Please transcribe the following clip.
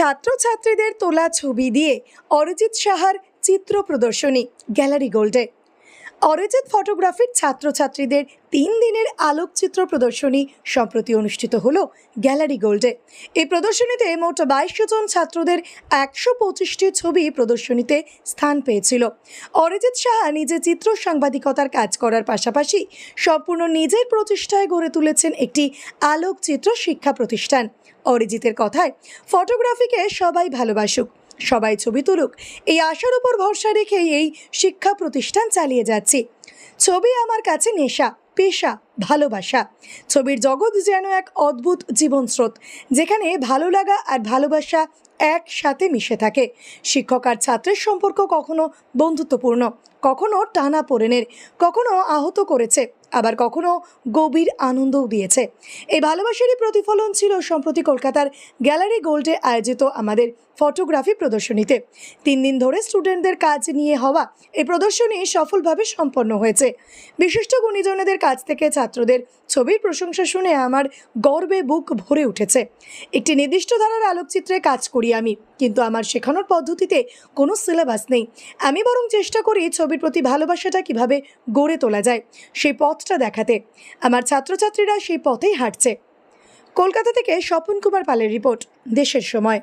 ছাত্রছাত্রীদের তোলা ছবি দিয়ে অরিজিৎ সাহার চিত্র প্রদর্শনী গ্যালারি গোল্ডে। অরিজিৎ ফটোগ্রাফির ছাত্রছাত্রীদের তিন দিনের আলোকচিত্র প্রদর্শনী সম্প্রতি অনুষ্ঠিত হল গ্যালারি গোল্ডে। এই প্রদর্শনীতে মোট বাইশশো জন ছাত্রদের একশো পঁচিশটি ছবি প্রদর্শনীতে স্থান পেয়েছিল। অরিজিৎ সাহা নিজে চিত্র সাংবাদিকতার কাজ করার পাশাপাশি সম্পূর্ণ নিজের প্রচেষ্টায় গড়ে তুলেছেন একটি আলোকচিত্র শিক্ষা প্রতিষ্ঠান। অরিজিতের কথায়, ফটোগ্রাফিকে সবাই ভালোবাসুক। সবাই ছবি তুলুক। এই আশার উপর ভরসা রেখেই এই শিক্ষা প্রতিষ্ঠান চালিয়ে যাচ্ছি। ছবি আমার কাছে নেশা, পেশা, ভালোবাসা। ছবির জগৎ যেন এক অদ্ভুত জীবন স্রোত যেখানে ভালো লাগা আর ভালোবাসা একসাথে মিশে থাকে। শিক্ষক আর ছাত্রের সম্পর্ক কখনো বন্ধুত্বপূর্ণ, কখনো টানা পোড়েনের, কখনো আহত করেছে। আবার কখনো গভীর আনন্দও দিয়েছে। এই ভালোবাসারই প্রতিফলন ছিল সম্প্রতি কলকাতার গ্যালারি গোল্ডে আয়োজিত আমাদের ফটোগ্রাফি প্রদর্শনীতে। তিন দিন ধরে স্টুডেন্টদের কাজ নিয়ে হওয়া এই প্রদর্শনী সফলভাবে সম্পন্ন হয়েছে। বিশিষ্ট গুণীজনেদের কাছ থেকে ছাত্রদের ছবির প্রশংসা শুনে আমার গর্বে বুক ভরে উঠেছে। একটি নির্দিষ্ট ধারার আলোকচিত্রে কাজ করি আমি, কিন্তু আমার শেখানোর পদ্ধতিতে কোনো সিলেবাস নেই। আমি বরং চেষ্টা করি ছবির প্রতি ভালোবাসাটা কীভাবে গড়ে তোলা যায়, সেই পথটা দেখাতে। আমার ছাত্রছাত্রীরা সেই পথেই হাঁটছে। কলকাতা থেকে স্বপন কুমার পালের রিপোর্ট, দেশের সময়।